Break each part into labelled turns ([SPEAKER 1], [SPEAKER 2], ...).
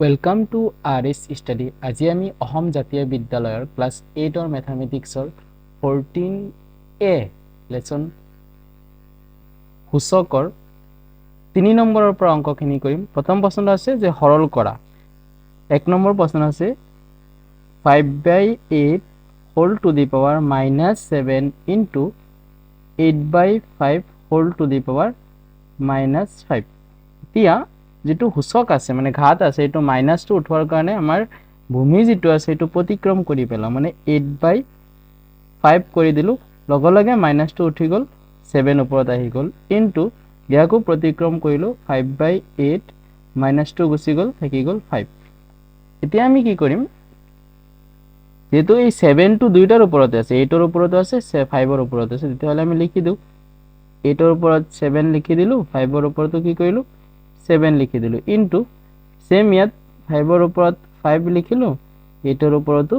[SPEAKER 1] Welcome to R S study আজি আমি অসম জাতীয় বিদ্যালয়ৰ ক্লাছ এইটৰ মেথামেটিক্সৰ ফৰ্টিন এ লেচন সূচকৰ তিনি নম্বৰৰ পৰা অংকখিনি কৰিম। প্ৰথম প্ৰশ্নটো আছে যে সৰল কৰা। এক নম্বৰ প্ৰশ্ন আছে five by eight whole to the power minus seven into eight by five whole to the power minus five এতিয়া যিটো সূচক আছে মানে ঘাত আছে, এইটো মাইনাছটো উঠোৱাৰ কাৰণে আমাৰ ভূমি যিটো আছে সেইটো প্ৰতিক্ৰম কৰি পেলাওঁ। মানে এইট বাই ফাইভ কৰি দিলোঁ। লগে লগে মাইনাছটো উঠি গ'ল ছেভেন ওপৰত আহি গ'ল। ইনটু ইয়াকো প্ৰতিক্ৰম কৰিলোঁ ফাইভ বাই এইট মাইনাছটো গুচি গ'ল, থাকি গ'ল ফাইভ এতিয়া আমি কি কৰিম? যিহেতু এই ছেভেনটো দুয়োটাৰ ওপৰতে আছে এইটৰ ওপৰতো আছে ফাইভৰ ওপৰত আছে, তেতিয়াহ'লে আমি লিখি দিওঁ। এইটৰ ওপৰত ছেভেন লিখি দিলোঁ ফাইভৰ ওপৰতো কি কৰিলোঁ? ছেভেন লিখি দিলোঁ। ইনটু ছেম ইয়াত ফাইভৰ ওপৰত ফাইভ লিখিলোঁ এইটৰ ওপৰতো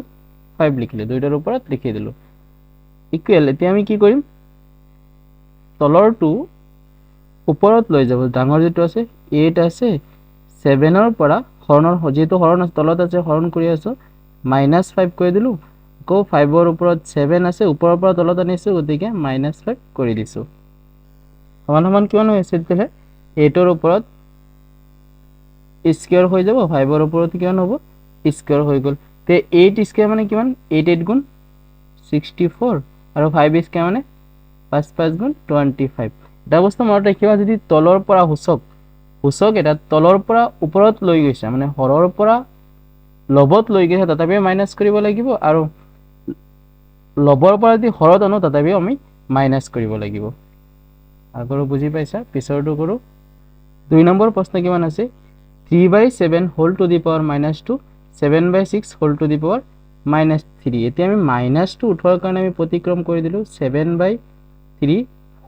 [SPEAKER 1] ফাইভ লিখিলোঁ দুইটাৰ ওপৰত লিখি দিলোঁ। ইকুৱেল এতিয়া আমি কি কৰিম? তলৰটো ওপৰত লৈ যাব ডাঙৰ যিটো আছে এইট আছে ছেভেনৰ পৰা হৰণৰ যিহেতু হৰণ তলত আছে হৰণ কৰি আছোঁ মাইনাছ ফাইভ কৰি দিলোঁ আকৌ ফাইভৰ ওপৰত ছেভেন আছে ওপৰৰ পৰা তলত আনিছোঁ গতিকে মাইনাছ ফাইভ কৰি দিছোঁ। সমান সমান কিমান হৈ আছে তেতিয়াহ'লে? এইটৰ ওপৰত স্কুৱেৰ হৈ যাব ফাইভৰ ওপৰত কিমান হ'ব স্কুৱেৰ হৈ গ'ল। তে এইট স্কুৱেৰ মানে কিমান এইট এইট গুণ ছিক্সটি ফ'ৰ আৰু ফাইভ স্কুৱেৰ মানে পাঁচ পাঁচ গুণ টুৱেণ্টি ফাইভ এটা বস্তু মনত ৰাখিবা যদি তলৰ পৰা সূচক সূচক এটা তলৰ পৰা ওপৰত লৈ গৈছে মানে হৰৰ পৰা লবত লৈ গৈছে, তথাপিও মাইনাছ কৰিব লাগিব, আৰু লবৰ পৰা যদি হৰত আনো, তথাপিও আমি মাইনাছ কৰিব লাগিব। আগৰো বুজি পাইছা? পিছৰটো কৰোঁ। দুই নম্বৰ প্ৰশ্ন কিমান আছে? Three by seven whole to the power minus two seven by six whole to the power minus three এতিয়া আমি মাইনাছটো উঠোৱাৰ কাৰণে আমি প্ৰতিক্ৰম কৰি দিলোঁ seven by three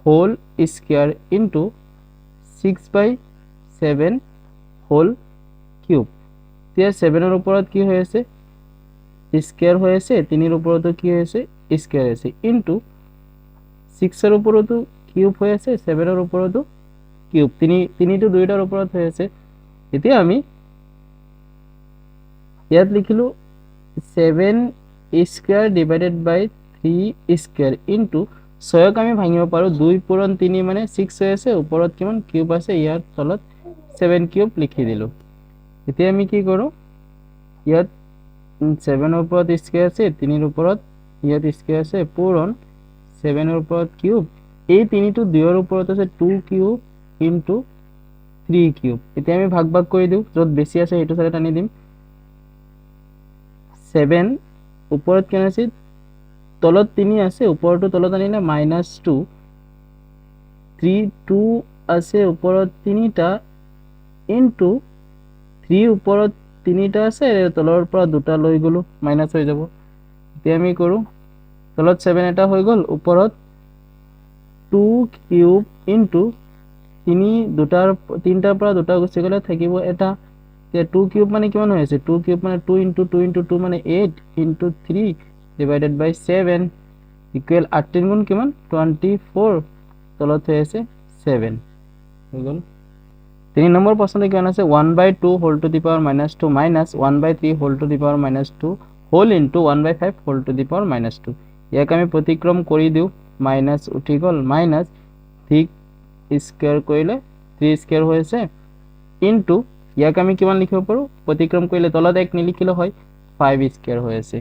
[SPEAKER 1] whole square into six by seven whole cube এতিয়া ছেভেনৰ ওপৰত কি হৈ আছে স্কুৱেৰ হৈ আছে তিনিৰ ওপৰতো কি হৈ আছে স্কুৱেৰ আছে ইনটু ছিক্সৰ ওপৰতো কিউব হৈ আছে ছেভেনৰ ওপৰতো কিউব তিনি তিনিটো দুয়োটাৰ ওপৰত হৈ আছে এতিয়া আমি ইয়াত লিখিলোঁ seven square divided by three square into ছয়ক আমি ভাঙিব পাৰোঁ। দুই পূৰণ তিনি মানে ছিক্স হৈ আছে, ওপৰত কিমান কিউব আছে, ইয়াৰ তলত ছেভেন কিউব লিখি দিলোঁ। এতিয়া আমি কি কৰোঁ? ইয়াত ছেভেনৰ ওপৰত স্কুৱেৰ আছে, তিনিৰ ওপৰত ইয়াত স্কুৱেৰ আছে, পূৰণ ছেভেনৰ ওপৰত কিউব এই তিনিটো দুইৰ ওপৰত আছে two cube into three cube এতিয়া আমি ভাগ ভাগ কৰি দিওঁ, য'ত বেছি আছে সেইটো চাইডে টানি দিম। ছেভেন ওপৰত কিমান আছে? তলত তিনি আছে, ওপৰতো তলত আনিলে মাইনাছ টু থ্ৰী টু আছে, ওপৰত তিনিটা। ইনটু থ্ৰী ওপৰত তিনিটা আছে তলৰ পৰা দুটা লৈ গ'লোঁ মাইনাছ হৈ যাব। এতিয়া আমি কৰোঁ, তলত ছেভেন এটা হৈ গ'ল, ওপৰত টু কিউব ইনটু তিনি দুটাৰ, তিনিটাৰ পৰা দুটা গুচি গ'লে থাকিব এটা টু কিউব মানে কিমান হৈ আছে? টু কিউব মানে two into two into two মানে eight into three divided by seven equal eighteen গুণ কিমান? টুৱেণ্টি ফ'ৰ তলত হৈ আছে ছেভেন হৈ গ'ল। তিনি নম্বৰ প্ৰশ্নটো কিমান আছে? One by two whole to the power minus two minus one by three whole to the power minus two whole into one by five whole to the power minus two ইয়াক আমি প্ৰতিক্ৰম কৰি দিওঁ। Minus উঠি গ'ল। Minus three square কৰিলে three square হৈ আছে ইনটু ইয়াক আমি কিমান লিখিব পাৰোঁ প্ৰতিক্ৰম কৰিলে তলত এক নিলিখিলেও হয় ফাইভ স্কুৱেৰ হৈ আছে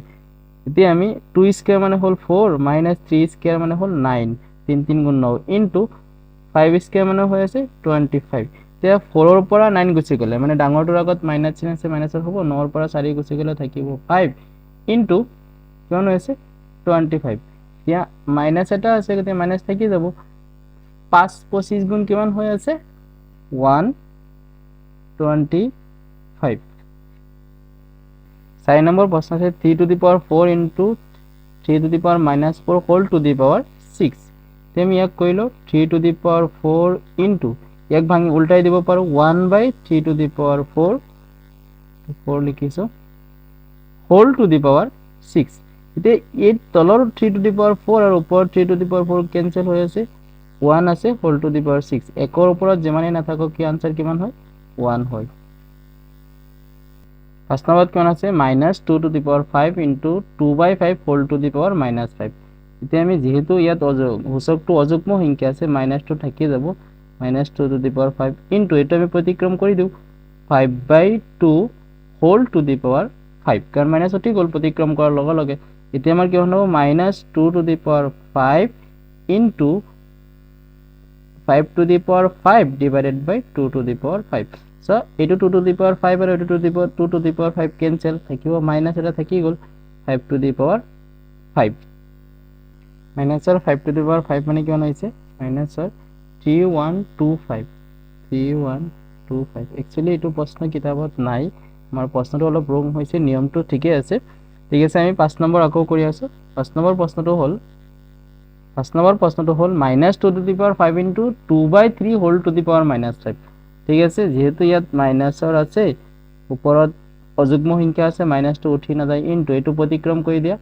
[SPEAKER 1] এতিয়া আমি টু স্কুৱেৰ মানে হ'ল ফ'ৰ মাইনাছ থ্ৰী স্কুৱেৰ মানে হ'ল নাইন তিনি তিনি গুণ ন ইনটু ফাইভ স্কুৱেৰ মানে হৈ আছে টুৱেণ্টি ফাইভ এতিয়া ফ'ৰৰ পৰা নাইন গুচি গ'লে মানে ডাঙৰটোৰ আগত মাইনাছ চিন আছে মাইনাছৰ হ'ব, নৰ পৰা চাৰি গুচি গ'লে থাকিব ফাইভ ইনটু কিমান হৈ আছে টুৱেণ্টি ফাইভ এতিয়া মাইনাছ এটা আছে, গতিকে মাইনাছ থাকি যাব। পাঁচ পঁচিছ গুণ কিমান হৈ আছে? ওৱান টুৱেণ্টি ফাইভ চাৰি নম্বৰ প্ৰশ্ন আছে three to the power four into three to the power minus four whole to the power six এতিয়া আমি ইয়াক কৰি লওঁ three to the power four into ইয়াক ভাঙি উল্টাই দিব পাৰোঁ one by three to the power four four লিখিছোঁ whole to the power six এতিয়া এই তলৰ three to the power four আৰু ওপৰৰ three to the power four cancel হৈ আছে। ওৱান আছে whole to the power six একৰ ওপৰত যিমানেই নাথাকক, কি আনচাৰ কিমান হয়? ওৱান হয়। পাঁচ নম্বৰত কিমান আছে? Minus two to the power five into two by five whole to the power minus five এতিয়া আমি যিহেতু ইয়াত সূচকটো অযুগ্ম সংখ্যা আছে মাইনাছটো থাকি যাব। Minus two to the power five into এইটো আমি প্ৰতিক্ৰম কৰি দিওঁ। Five by two whole to the power five কাৰণ মাইনাছ উঠি গ'ল প্ৰতিক্ৰম কৰাৰ লগে লগে। এতিয়া আমাৰ কিমান হ'ব? Minus two to the power five into five to the power five divided by two to the power five so' এইটো two to the power five আৰু এইটো two the power two to the power five cancel থাকিব minus এটা থাকি গ'ল five to the power five মাইনাছৰ five to the power five মানে কিমান হৈছে? মাইনাছৰ three one two five three one two five actually এইটো প্ৰশ্ন কিতাপত নাই, আমাৰ প্ৰশ্নটো অলপ ৰং হৈছে, নিয়মটো ঠিকেই আছে। ঠিক আছে, আমি পাঁচ নম্বৰ আকৌ কৰি আছোঁ। পাঁচ নম্বৰ প্ৰশ্নটো হ'ল পাঁচ নম্বৰ প্ৰশ্নটো হ'ল minus two to the power five into two by three whole to the power minus five ঠিক আছে? যিহেতু ইয়াত মাইনাছৰ আছে ওপৰত অযুগ্ম সংখ্যা আছে মাইনাছটো উঠি নাযায় ইনটু এইটো প্ৰতিক্ৰম কৰি দিয়া।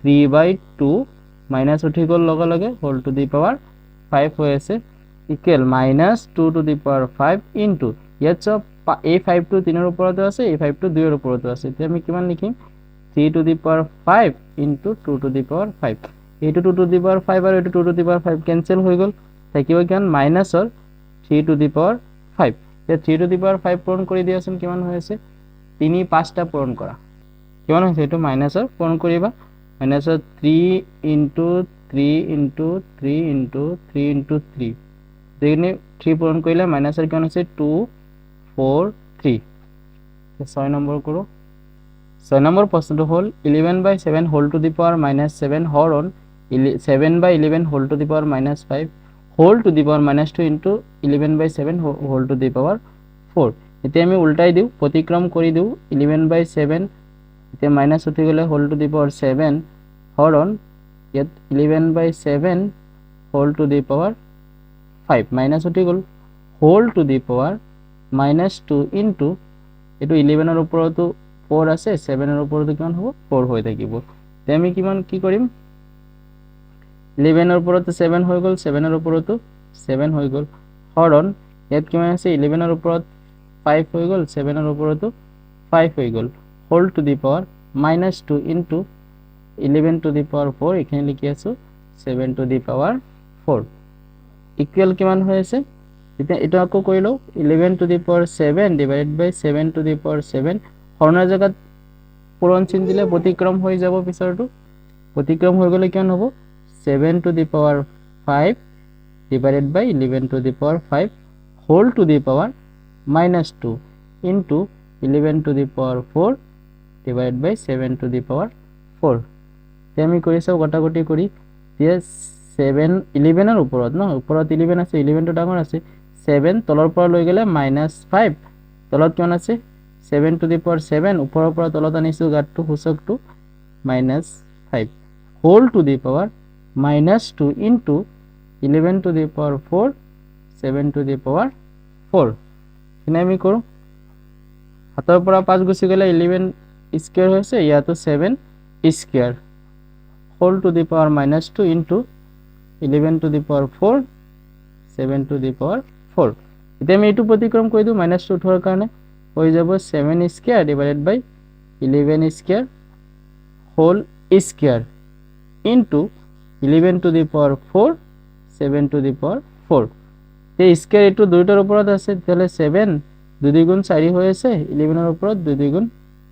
[SPEAKER 1] থ্ৰী বাই টু মাইনাছ উঠি গ'ল লগে লগে whole to the power five হৈ আছে। Equal minus two to the power five into ইয়াত চব এই ফাইভটো তিনিৰ ওপৰতো আছে, এই ফাইভটো দুইৰ ওপৰতো আছে। এতিয়া আমি কিমান লিখিম? Three to the power five into two to the power five এইটো two to the power five আৰু এইটো two to the power five cancel হৈ গ'ল। থাকিব কিমান মাইনাছৰ three to the power five এতিয়া three to the power five পূৰণ কৰি দিয়াচোন কিমান হৈ আছে তিনি পাঁচটা পূৰণ কৰা কিমান হৈছে এইটো মাইনাছৰ পূৰণ কৰিবা মাইনাছৰ three into three into three into three into three যিখিনি থ্ৰী পূৰণ কৰিলে মাইনাছৰ কিমান হৈছে টু ফ'ৰ থ্ৰী ছয় নম্বৰ কৰোঁ ছয় নম্বৰ প্ৰশ্নটো হ'ল eleven by seven whole to the power minus seven her seven by eleven whole to the power minus five whole to the power minus two into eleven by seven whole to the power four এতিয়া আমি উল্টাই দিওঁ প্ৰতিক্ৰম কৰি দিওঁ eleven by seven এতিয়া minus উঠি গ'লে whole to the power seven হৰ অন ইয়াত eleven by seven whole to the power five minus উঠি গ'ল whole to the power minus two into এইটো ইলেভেনৰ ওপৰতো ফ'ৰ আছে ছেভেনৰ ওপৰতো কিমান হ'ব? ফ'ৰ হৈ থাকিব। এতিয়া আমি কিমান কি কৰিম ইলেভেনৰ ওপৰতো ছেভেন হৈ গ'ল ছেভেনৰ ওপৰতো ছেভেন হৈ গ'ল। হৰণ ইয়াত কিমান আছে? ইলেভেনৰ ওপৰত ফাইভ হৈ গ'ল ছেভেনৰ ওপৰতো ফাইভ হৈ গ'ল। Whole to the power minus two into eleven to the power four এইখিনি লিখি আছোঁ seven to the power four equal কিমান হৈ আছে এতিয়া এইটো আকৌ কৰি লওঁ eleven to the power seven divided by seven to the power seven হৰণৰ জেগাত পূৰণ চিন দিলে প্ৰতিক্ৰম হৈ যাব পিছৰটো প্ৰতিক্ৰম হৈ গ'লে কিমান হ'ব? Seven to the power five divided by eleven to the power five whole to the power minus two into eleven to the power four divide by seven to the power four এতিয়া আমি কৰি চাওঁ গটাগটি কৰি এতিয়া seven ইলেভেনৰ ওপৰত ন? ওপৰত eleven আছে ইলেভেনটো ডাঙৰ আছে। ছেভেন তলৰ পৰা লৈ গ'লে মাইনাছ ফাইভ তলত কিমান আছে? Seven to the power seven ওপৰৰ পৰা তলত আনিছোঁ, গাঁতটো সূচকটো minus five whole to the power minus two into eleven to the power four seven to the power four এইখিনি আমি কৰোঁ হাতৰ পৰা পাঁচ গুচি গ'লে ইলেভেন স্কুৱেৰ হৈছে ইয়াতো seven square whole to the power minus two into eleven to the power four seven to the power four এতিয়া আমি এইটো প্ৰতিক্ৰম কৰি দিওঁ মাইনাছ টু উঠোৱাৰ কাৰণে। হৈ যাব seven square divided by eleven square whole square into eleven to the power four seven to the power four এই স্কুৱেৰ এইটো দুয়োটাৰ ওপৰত আছে তেতিয়াহ'লে ছেভেন দুই গুণ চাৰি হৈ আছে ইলেভেনৰ ওপৰত দুই গুণ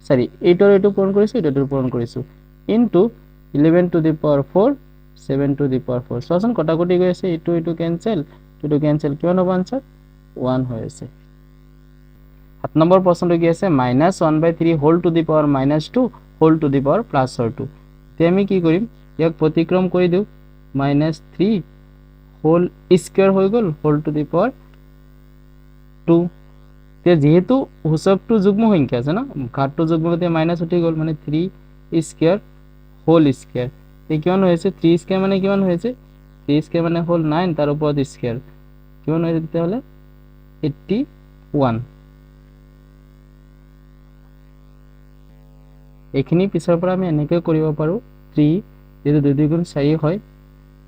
[SPEAKER 1] চাৰি এইটোৰ এইটো পূৰণ কৰিছোঁ এইটোৰ পূৰণ কৰিছোঁ into eleven to the power four seven to the power four চোৱাচোন কটাকটি গৈ আছে এইটো এইটো কেঞ্চেল এইটো কেঞ্চেল কিমান হ'ব আনচাৰ ওৱান হৈ আছে সাত নম্বৰ প্ৰশ্নটো কি আছে? Minus one by three whole to the power minus two whole to the power প্লাছৰ two এতিয়া আমি কি কৰিম? ইয়াক প্ৰতিক্ৰম কৰি দিওঁ। মাইনাছ থ্ৰী হোল স্কুৱেৰ হৈ গ'ল whole to the power two এতিয়া যিহেতু যুগ্ম সংখ্যা আছে ন ঘাটটো যুগ্ম গতিকে মাইনাছ উঠি মানে থ্ৰী স্কুৱেৰ হোল স্কুৱেৰ কিমান হৈ আছে থ্ৰী স্কুৱেৰ মানে কিমান হৈ আছে থ্ৰী স্কুৱেৰ মানে হ'ল নাইন তাৰ ওপৰত স্কুৱেৰ কিমান হৈছে তেতিয়াহ'লে? এইট্টি ওৱান এইখিনি পিছৰ পৰা আমি এনেকৈ কৰিব পাৰোঁ। থ্ৰী যিহেতু দুই দুই গুণ চাৰি হয়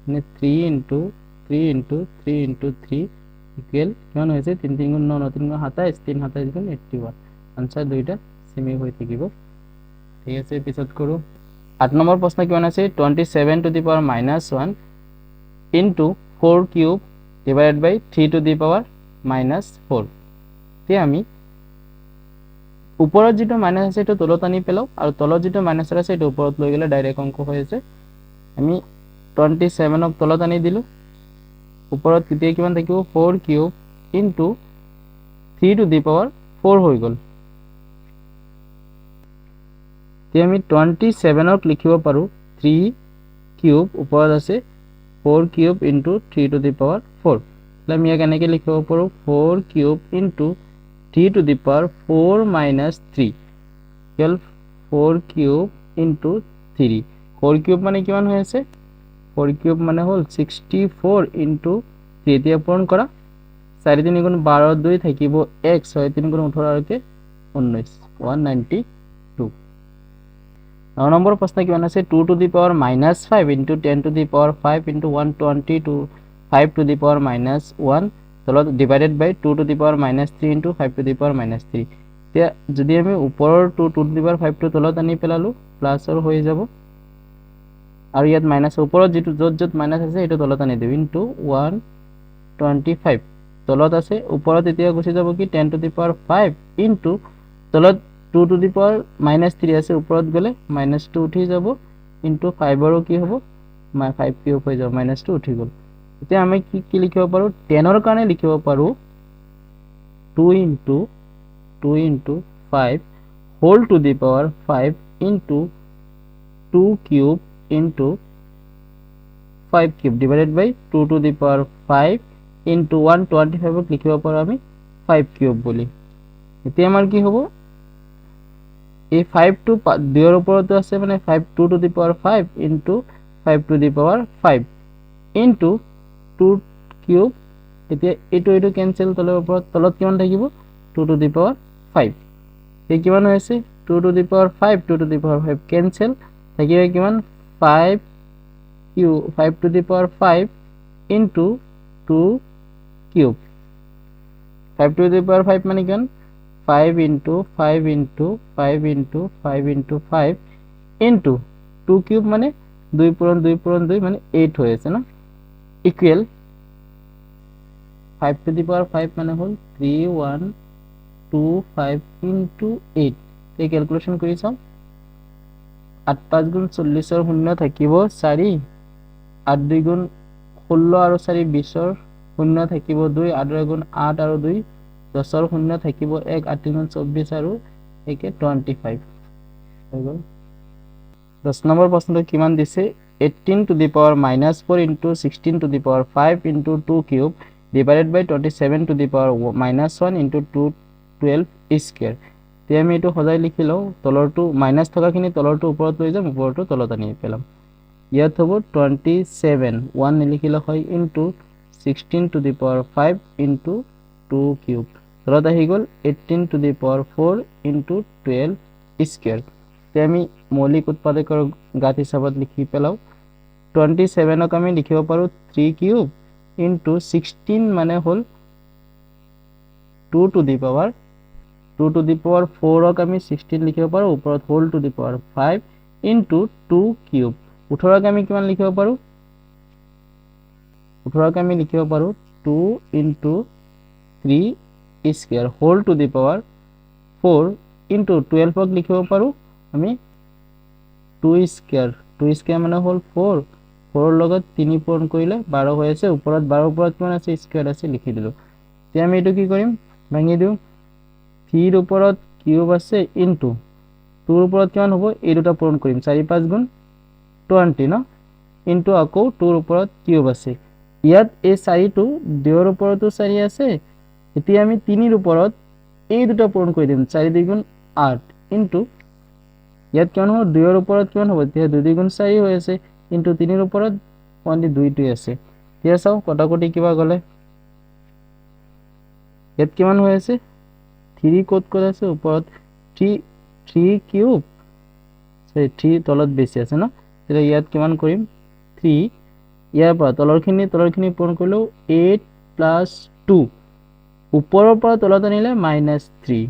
[SPEAKER 1] মানে three into three into three into three equal কিমান হৈছে? তিনি তিনি গুণ ন ন তিনি গুণ সাতাইছ, তিনি সাতাইছ গুণ এইট্টি ওৱান আনচাৰ দুইটা চেমি হৈ থাকিব। ঠিক আছে, পিছত কৰোঁ। আঠ নম্বৰ প্ৰশ্ন কিমান আছে? Twenty seven to the power minus one into four cube divided by three to the power minus four এতিয়া আমি ওপৰত যিটো মাইনাছ আছে সেইটো তলত আনি পেলাওঁ। আৰু তলত যিটো মাইনাছৰ আছে, সেইটো ওপৰত লৈ গ'লে ডাইৰেক্ট অঙ্ক হৈ আছে। আমি টুৱেণ্টি ছেভেনক তলত আনি দিলোঁ। ওপৰত তেতিয়া কিমান থাকিব? Four cube into three to the power four হৈ গ'ল। এতিয়া আমি টুৱেণ্টি ছেভেনক লিখিব পাৰোঁ থ্ৰী কিউব ওপৰত আছে four cube into three to the power four আমি ইয়াক এনেকৈ লিখিব পাৰোঁ four cube into three to the power four minus three হ'ল four cube into three four cube মানে কিমান হৈ আছে? ফ'ৰ কিউব মানে হ'ল ছিক্সটি ফ'ৰ ইনটু থ্ৰী এতিয়া পূৰণ কৰা চাৰি তিনি গুণ বাৰ দুই থাকিব এক, ছয় তিনি গুণ ওঠৰ আৰুকে ঊনৈছ ওৱান নাইণ্টি টু ন নম্বৰ প্ৰশ্ন কিমান আছে? Two to the power minus five into ten to the power five into one twenty two five to the power minus one তলত divided by two to the power minus three into five to the power minus three এতিয়া যদি আমি ওপৰৰ two two to the power ফাইভটো তলত আনি পেলালোঁ প্লাছৰ হৈ যাব। আৰু ইয়াত মাইনাছ ওপৰত যিটো য'ত য'ত মাইনাছ আছে, সেইটো তলত আনি দিওঁ। ইনটু ওৱান টুৱেণ্টি ফাইভ তলত আছে, ওপৰত এতিয়া গুচি যাব কি? Ten to the power five into তলত two to the power minus three আছে, ওপৰত গ'লে মাইনাছ টু উঠি যাব। ইনটু ফাইভৰো কি হ'ব? ফাইভ কিউব হৈ যাব মাইনাছ টু উঠি গ'ল। এতিয়া আমি কি কি লিখিব পাৰোঁ? টেনৰ কাৰণে লিখিব পাৰোঁ। Two into two into five whole to the power five into two cube into five cube divided by two to the power five into ফাইভক লিখিব পাৰোঁ আমি ফাইভ কিউব বুলি। এতিয়া আমাৰ কি হ'ব? এই ফাইভটো দুইৰ ওপৰতো আছে মানে five two to the power five into five to the power five into two cube এতিয়া এইটো এইটো কেঞ্চেল তলৰ ওপৰত তলত কিমান থাকিব? Two to the power five এই কিমান হৈ আছে two to the power five two to the power five cancel থাকিব কিমান? Five cube five to the power five into two cube five to the power five মানে কিমান five into five into five into five into five into two cube মানে দুই পূৰণ দুই পূৰণ দুই মানে এইট হৈ আছে ন? Equal five to the power five মানে হ'ল three one two five into eight এই কেলকুলেশ্যন কৰি চাওঁ আঠ পাঁচ গুণ চল্লিছৰ শূন্য থাকিব চাৰি। আঠ দুই গুণ ষোল্ল আৰু চাৰি বিছৰ শূন্য থাকিব দুই। আঠ গুণ আঠ আৰু দুই দহৰ শূন্য থাকিব এক। আঠ গুণ চৌব্বিছ আৰু একে টুৱেণ্টি ফাইভ হৈ গ'ল। দহ নম্বৰ প্ৰশ্নটো কিমান দিছে? Eighteen to the power minus four into sixteen to the power five into two cube divided by twenty seven to the power minus one into two twelve square এইটো সজাই লিখি লওঁ তলৰটো minus থকাখিনি তলৰটো ওপৰত লৈ যাম ওপৰটো তলত আনি পেলাম। ইয়াত হ'ব টুৱেণ্টি ছেভেন ওৱান নিলিখিলে হয় into sixteen to the power five into two cube তলত আহি গ'ল eighteen to the power four into twelve square এতিয়া আমি মৌলিক উৎপাদকৰ গাত হিচাপত লিখি পেলাওঁ। টুৱেণ্টি ছেভেনক আমি লিখিব পাৰোঁ থ্ৰী কিউব ইনটু ছিক্সটিন মানে হ'ল two to the power two to the power ফ'ৰক আমি ছিক্সটিন লিখিব পাৰোঁ, ওপৰত whole to the power five into two cube ওঠৰক আমি কিমান লিখিব পাৰোঁ? ওঠৰক আমি লিখিব পাৰোঁ two into three square whole to the power four into টুৱেল্ভক লিখিব পাৰোঁ আমি টু স্কুৱেৰ টু স্কুৱেৰ মানে হ'ল ফ'ৰ ফ'ৰৰ লগত তিনি পূৰণ কৰিলে বাৰ হৈ আছে, ওপৰত বাৰৰ ওপৰত কিমান আছে? স্কুৱেৰ আছে, লিখি দিলোঁ। এতিয়া আমি এইটো কি কৰিম? ভাঙি দিওঁ। থ্ৰীৰ ওপৰত কিউব আছে ইনটু টুৰ ওপৰত কিমান হ'ব? এই দুটা পূৰণ কৰিম। চাৰি, পাঁচ গুণ টুৱেণ্টি ন? ইনটু আকৌ টুৰ ওপৰত কিউব আছে। ইয়াত এই চাৰিটো দুয়ৰ ওপৰতো চাৰি আছে। এতিয়া আমি তিনিৰ ওপৰত এই দুটা পূৰণ কৰি দিম। চাৰি দুগুণ আঠ ইনটু ইয়াত কিমান হ'ব? দুয়ৰ ওপৰত কিমান হ'ব? এতিয়া দুই দুগুণ চাৰি হৈ আছে। কিন্তু তিনিৰ ওপৰত অনলি দুইটোৱে আছে। এতিয়া চাওঁ কটাকটি কিবা গ'লে। ইয়াত কিমান হৈ আছে? থ্ৰী ক'ত ক'ত আছে? ওপৰত three three cube. Sorry three তলত বেছি আছে ন? তেতিয়া ইয়াত কিমান কৰিম? থ্ৰী। ইয়াৰ পৰা তলৰখিনি তলৰখিনি পূৰণ কৰিলেও এইট প্লাছ টু। ওপৰৰ পৰা তলত আনিলে মাইনাছ থ্ৰী।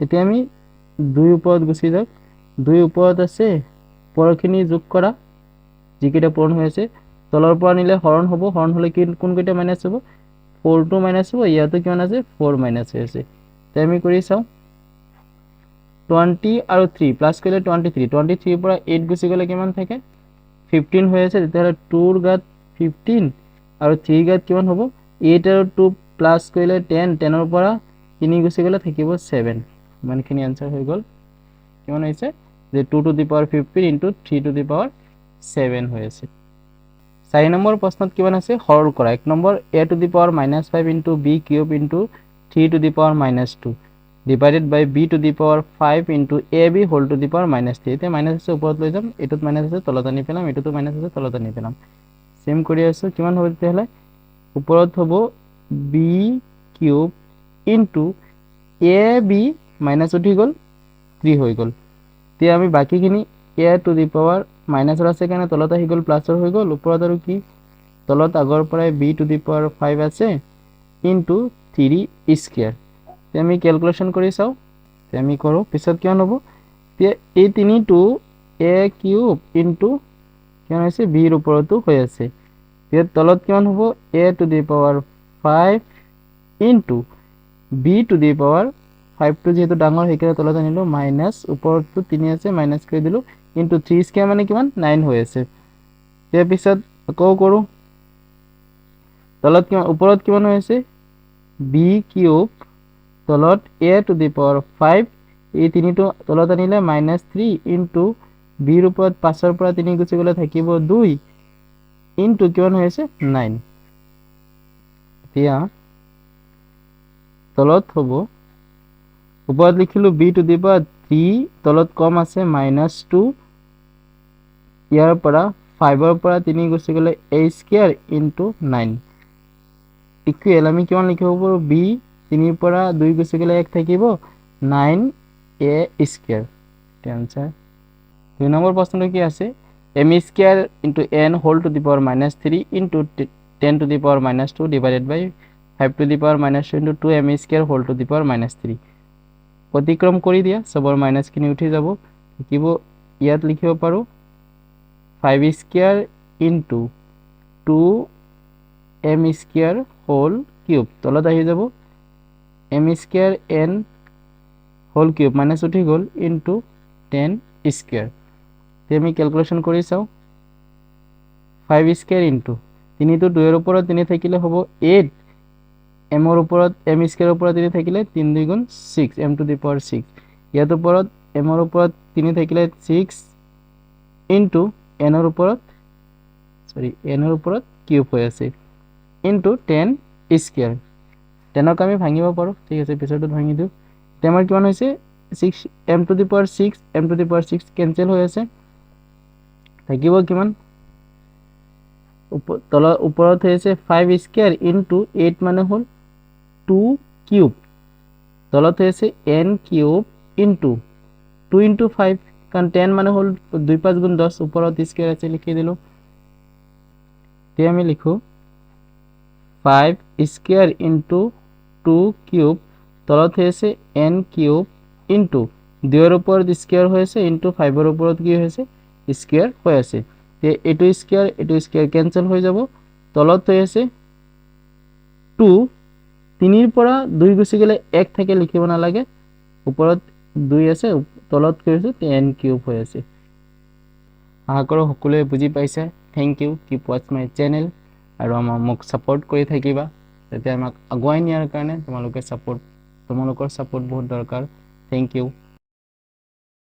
[SPEAKER 1] এতিয়া আমি দুই ওপৰত গুচি যাওক দুই ওপৰত আছে ওপৰখিনি যোগ কৰা, যিকেইটা পূৰণ হৈ আছে। তলৰ পৰা নিলে হৰণ হ'ব। হৰণ হ'লে কি কোনকেইটা মাইনাছ হ'ব? ফ'ৰটো মাইনাছ হ'ব ইয়াতো কিমান আছে? ফ'ৰ মাইনাছ হৈ আছে এতিয়া আমি কৰি চাওঁ? টুৱেণ্টি আৰু থ্ৰী প্লাছ কৰিলে টুৱেণ্টি থ্ৰী টুৱেণ্টি থ্ৰীৰ পৰা এইট গুচি গ'লে কিমান থাকে ফিফটিন হৈ আছে তেতিয়াহ'লে টুৰ গাত ফিফটিন আৰু থ্ৰীৰ গাত কিমান হ'ব? এইট আৰু টু প্লাছ কৰিলে টেন টেনৰ পৰা তিনি গুচি গ'লে থাকিব ছেভেন ইমানখিনি এনচাৰ হৈ গ'ল। কিমান হৈছে যে two to the power fifteen into three to the power seven হৈ আছে চাৰি নম্বৰ প্ৰশ্নত কিমান আছে? সৰল কৰা। এক number, A to the power minus five into B cube into three to the power minus two. Divided by B to the power five into A B whole to the power minus three এতিয়া minus আছে, ওপৰত লৈ যাম। এইটোত minus আছে, তলত আনি পেলাম। এইটোতো মাইনাছ আছে, তলত আনি পেলাম। ছেম কৰি আছোঁ। কিমান হ'ব তেতিয়াহ'লে? ওপৰত হ'ব B cube into A B minus উঠি গ'ল থ্ৰী হৈ গ'ল। এতিয়া আমি বাকীখিনি এ টু দি পাৱাৰ মাইনাছৰ আছে কাৰণে তলত আহি গ'ল প্লাছৰ হৈ গ'ল। ওপৰত আৰু কি? তলত আগৰ পৰাই B to the power five আছে ইনটু থ্ৰী স্কুৱেৰ এতিয়া আমি কেলকুলেশ্যন কৰি চাওঁ। এতিয়া আমি কৰোঁ, পিছত কিমান হ'ব এতিয়া এই তিনিটো এ কিউব ইনটু কিমান হৈছে? বিৰ ওপৰতো হৈ আছে। ইয়াত তলত কিমান হ'ব? A to the power five into B to the power ফাইভটো যিহেতু ডাঙৰ, সেইকাৰণে তলত আনিলোঁ। মাইনাছ ওপৰতো তিনি আছে মাইনাছ কৰি দিলোঁ। ইনটু থ্ৰী স্কুৱেৰ মানে কিমান নাইন হৈ আছে ইয়াৰ পিছত আকৌ কৰোঁ। তলত কিমান, ওপৰত কিমান হৈ আছে? বি কিউব তলত A to the power five এই তিনিটো তলত আনিলে মাইনাছ থ্ৰী ইনটু বিৰ ওপৰত পাঁচৰ পৰা তিনি গুচি গ'লে থাকিব দুই ইনটু কিমান হৈ আছে? নাইন এতিয়া তলত হ'ব। ওপৰত লিখিলোঁ B to the power three তলত কম আছে মাইনাছ টু ইয়াৰ পৰা ফাইভৰ পৰা তিনি গুচি গ'লে A square into nine equal আমি কিমান লিখিব পাৰোঁ? বি তিনিৰ পৰা দুই গুচি গ'লে এক থাকিব নাইন এ স্কুৱেৰ এনচাৰ দুই নম্বৰ প্ৰশ্নটো কি আছে? M square into N whole to the power minus three into ten to the power minus two divided by five to the power minus two into two M square whole to the power minus three অতিক্ৰম কৰি দিয়া, চবৰ মাইনাছখিনি উঠি যাব। থাকিব ইয়াত লিখিব পাৰোঁ five square into two M square whole cube তলত আহি যাব। M square N whole cube minus উঠি গ'ল ইনটু টেন স্কুৱেৰ এতিয়া আমি কেলকুলেশ্যন কৰি চাওঁ। ফাইভ স্কুৱেৰ ইনটু তিনিটো দুইৰ ওপৰত তিনি থাকিলে হ'ব এইট এমৰ ওপৰত এম স্কুৱেৰৰ ওপৰত তিনি থাকিলে তিনি দুই গুণ six M to the power six ইয়াৰ ওপৰত এমৰ ওপৰত তিনি থাকিলে ছিক্স ইনটু এনৰ ওপৰত চৰি এনৰ ওপৰত কিউব হৈ আছে। ইনটু টেন স্কুৱেৰ টেনক আমি ভাঙিব পাৰোঁ, ঠিক আছে, পিছৰটোত ভাঙি দিওঁ। এতিয়া আমাৰ কিমান হৈছে? Six M to the power six M to the power six cancel হৈ আছে। থাকিব কিমান? তলৰ ওপৰত হৈ আছে ফাইভ স্কুৱেৰ ইনটু এইট মানে হ'ল টু কিউব তলত আছে N cube into two into five কাৰণ টেন মানে হ'ল দুই পাঁচ গুণ দহ ওপৰত স্কুৱেৰ আছে, লিখি দিলোঁ। এতিয়া আমি লিখোঁ five square into two cube তলত আছে এন কিউব ইনটু দুইৰ ওপৰত স্কুৱেৰ হৈ আছে ইনটু ফাইভৰ ওপৰত কি হৈছে স্কুৱেৰ হৈ আছে। এতিয়া এইটো স্কুৱেৰ এইটো স্কুৱেৰ কেঞ্চেল হৈ যাব। তলত হৈ আছে টু তিনিৰ পৰা দুই গুচি গ'লে এক থাকে লিখিব নালাগে। ওপৰত দুই আছে তলত কি হৈছে? এন কিউব হৈ আছে। আশা কৰোঁ সকলোৱে বুজি পাইছে। Thank you keep watch my channel আৰু আমাৰ মোক ছাপৰ্ট কৰি থাকিবা। যাতে আমাক আগুৱাই নিয়াৰ কাৰণে তোমালোকে ছাপৰ্ট তোমালোকৰ ছাপৰ্ট বহুত দৰকাৰ। Thank you